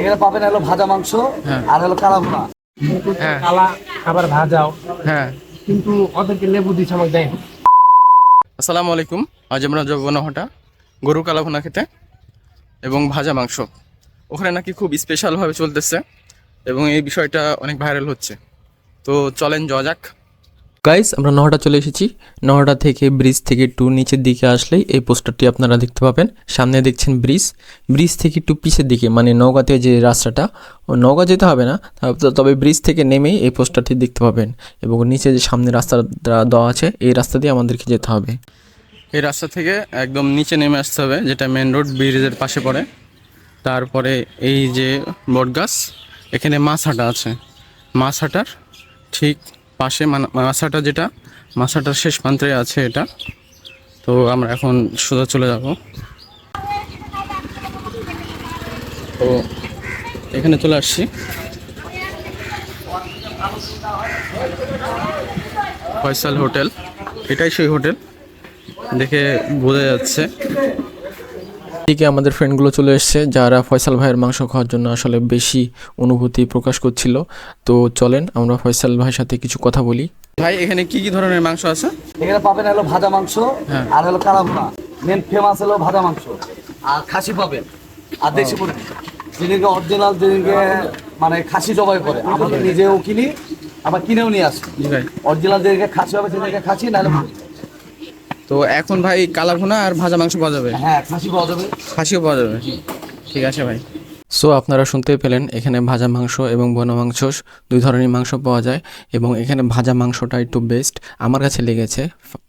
এখানে পাবেন হলো ভাজা মাংস হ্যাঁ। আর হলো কালা ভুনা। হ্যাঁ। কালা আবার ভাজাও। হ্যাঁ। কিন্তু ওদেরকে লেবু দিচ্ছে আমাকে দেয় আসসালামু আলাইকুম। আজ আমরা যাব নহাটা গরু কালাভুনা খেতে এবং ভাজা মাংস। ওখানে নাকি খুব স্পেশালভাবে চলতেছে এবং এই বিষয়টা অনেক ভাইরাল হচ্ছে। তো চলেন যাওয়া যাক। গাইস আমরা নহটা চলে এসেছি। নহটা থেকে ব্রিজ থেকে একটু নিচের দিকে আসলেই এই পোস্টারটি আপনারা দেখতে পাবেন। সামনে দেখছেন ব্রিজ। ব্রিজ থেকে একটু পিছের দিকে মানে নওগাঁতে যে রাস্তাটা নওগাঁ যেতে হবে না, তবে ব্রিজ থেকে নেমেই এই পোস্টারটি দেখতে পাবেন। এবং নিচে যে সামনে রাস্তা দেওয়া আছে, এই রাস্তা দিয়ে আমাদেরকে যেতে হবে। এই রাস্তা থেকে একদম নিচে নেমে আসতে হবে, যেটা মেন রোড ব্রিজের পাশে পড়ে। তারপরে এই যে বটগাছ, এখানে মাছ হাঁটা আছে। মাছ হাঁটার ঠিক পাশে মাছ যেটা মাছ হাঁটার শেষ প্রান্তে আছে এটা। তো আমরা এখন সোজা চলে যাব। তো এখানে চলে আসছি। ফয়সাল হোটেল, এটাই সেই হোটেল। দেখে বোঝা যাচ্ছে। এদিকে আমাদের ফ্রেন্ডগুলো চলে এসেছে যারা ফয়সাল ভাইয়ের মাংস খাওয়ার জন্য আসলে বেশি অনুভূতি প্রকাশ করছিল। তো চলেন আমরা ফয়সাল ভাইয়ের সাথে কিছু কথা বলি। ভাই এখানে কি কি ধরনের মাংস আছে? এখানে পাবেন হলো ভাজা মাংস হ্যাঁ। আর হলো কালা ভুনা। মেন ফেমাস হলো ভাজা মাংস। আর খাসি পাবেন। আর দেশি মুরগি। যেদিনকে অরিজিনাল যেদিনকে মানে খাসি জবাই করে। আমরা নিজেও কিনি আবার কিনেও নিয়ে আসি। ভাই। অরিজিনাল যেদিনকে খাসি হবে সেদিনকে খাসি নাহলে। তো এখন ভাই কালা ভুনা আর ভাজা মাংস পাওয়া যাবে? হ্যাঁ খাসি পাওয়া যাবে। খাসিও পাওয়া যাবে? ঠিক আছে ভাই। সো আপনারা শুনতে পেলেন এখানে ভাজা মাংস এবং বোনা মাংস দুই ধরনের মাংস পাওয়া যায় এবং এখানে ভাজা মাংসটা একটু বেস্ট আমার কাছে লেগেছে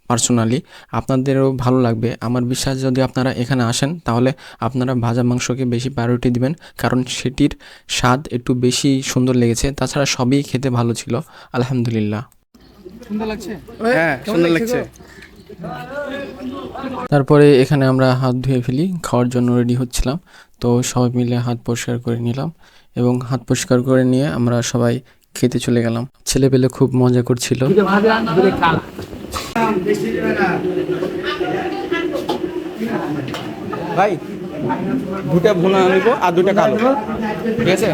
পার্সোনালি আপনাদেরও ভালো লাগবে। আমার বিশ্বাস যদি আপনারা এখানে আসেন তাহলে আপনারা ভাজা মাংসকে বেশি প্রায়োরিটি দিবেন কারণ সেটির স্বাদ একটু বেশি সুন্দর লেগেছে। তাছাড়া সবই খেতে ভালো ছিল। আলহামদুলিল্লাহ। সুন্দর লাগছে? হ্যাঁ সুন্দর লাগছে তারপরে এখানে আমরা হাত ধুয়ে ফেলি, খাওয়ার জন্য রেডি হচ্ছিলাম। তো সবাই মিলে হাত পরিষ্কার করে নিলাম এবং হাত পরিষ্কার করে নিয়ে আমরা সবাই খেতে চলে গেলাম। ছেলে পেলে খুব মজা করছিল। ভাই, দুটা ভুনা আর দুটা কালো। ঠিক আছে?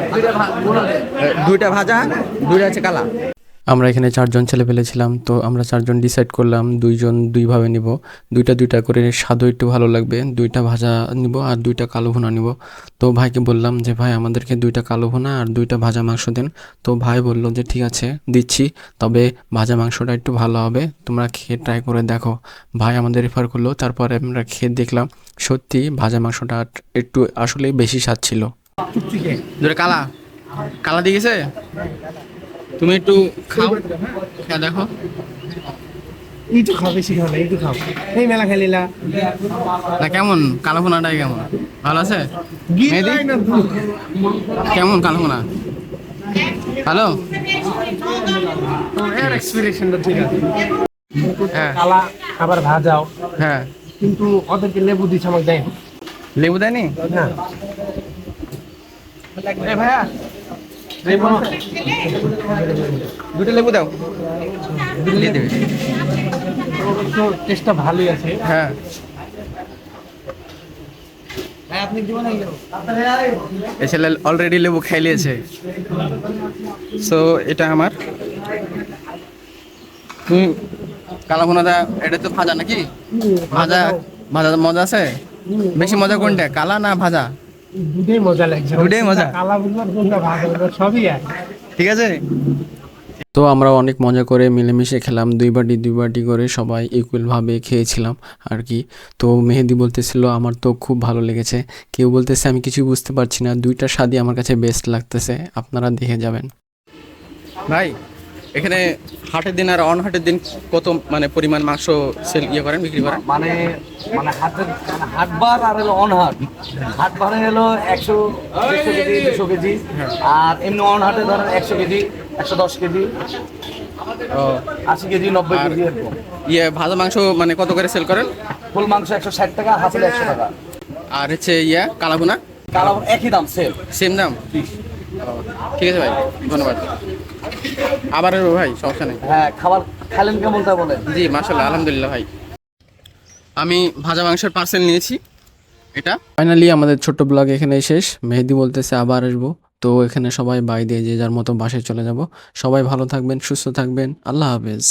দুইটা ভাজা, দুইটা আছে কালা। আমরা এখানে চারজন ছেলে পেলেছিলাম তো আমরা চারজন ডিসাইড করলাম দুইজন দুইভাবে নিব। দুইটা দুইটা করে স্বাদও একটু ভালো লাগবে দুইটা ভাজা নিব আর দুইটা কালো ভুনা নিব। তো ভাইকে বললাম যে ভাই আমাদেরকে দুইটা কালো ভুনা আর দুইটা ভাজা মাংস দেন। তো ভাই বলল যে ঠিক আছে দিচ্ছি তবে ভাজা মাংসটা একটু ভালো হবে তোমরা খেয়ে ট্রাই করে দেখো। ভাই আমাদের রেফার করল তারপরে আমরা খেয়ে দেখলাম সত্যি ভাজা মাংসটা একটু আসলেই বেশি স্বাদ ছিল। কালা কালা দিয়ে গেছে? তুমি একটু খাও খেয়ে দেখো। খাও বেশি খাও না এইটু খাও। এই মেলা খেলিলা। না কেমন? কালো ভুনাটাই কেমন? ভালো আছে। কেমন কালো ভুনা? ভালো? এর এক্সপিরিয়েশনটা ঠিক আছে। হ্যাঁ। কালা আবার ভাজাও। হ্যাঁ। কিন্তু ওদেরকে লেবু দিচ্ছে আমাকে দেয় লেবু দেয়নি? না। ভাইয়া? দুটো লেবু দাও। দিয়ে দেবে। টেস্টটা ভালোই আছে। হ্যাঁ। এ ছেলে অলরেডি লেবু খাই লিয়েছে। সো এটা আমার। তুমি কালা ভুনাটা এটা তো ভাজা নাকি? ভাজা ভাজা মজা আছে? বেশি মজা কোনটা কালা না ভাজা? দুটোই মজা লাগছে। দুটোই মজা? কালা বুঝবার কোনটা ভাজা বুঝবার সবই এক ঠিক আছে? তো আমরা অনেক মজা করে মিলেমিশে খেলাম দুই বাটি দুই বাটি করে সবাই ইকুয়ালভাবে খেয়েছিলাম আর কি। তো মেহেদি বলতেছিল আমার তো খুব ভালো লেগেছে। কেউ বলতেছে আমি কিছু বুঝতে পারছি না। দুইটা স্বাদই আমার কাছে বেস্ট লাগতেছে। আপনারা দেখে যাবেন। ভাই এখানে হাটের দিন আর অন হাটের দিন কত মানে পরিমাণ মাংস সেল ইয়ে করেন বিক্রি করেন? মানে মানে হাটের মানে হাটবার আর হলো অন হাট হাট বারে হলো একশো দেড়শো কেজি দুশো কেজি আর এমনি অন হাটে ধরেন একশো কেজি একশো দশ কেজি আশি কেজি নব্বই আর- কেজি ইয়ে ভাজা মাংস মানে কত করে সেল করেন? ফুল মাংস একশো ষাট টাকা হাফেল একশো টাকা। আর হচ্ছে ইয়া কালাভুনা? কালো একই দাম সেল সেম দাম? ঠিক আছে ভাই ধন্যবাদ। আবার আসব ভাই সমস্যা নেই। হ্যাঁ খাবার খালেন কেমন তা বলেন? জি মাসাল্লাহ আলহামদুলিল্লাহ ভাই। আমি ভাজা মাংসের পার্সেল নিয়েছি এটা। ফাইনালি আমাদের ছোট্ট ব্লগ এখানে শেষ। মেহেদি বলতেছে আবার আসব। তো এখানে সবাই বাই দিয়ে যে যার মতো বাসায় চলে যাব। সবাই ভালো থাকবেন সুস্থ থাকবেন। আল্লাহ হাফেজ।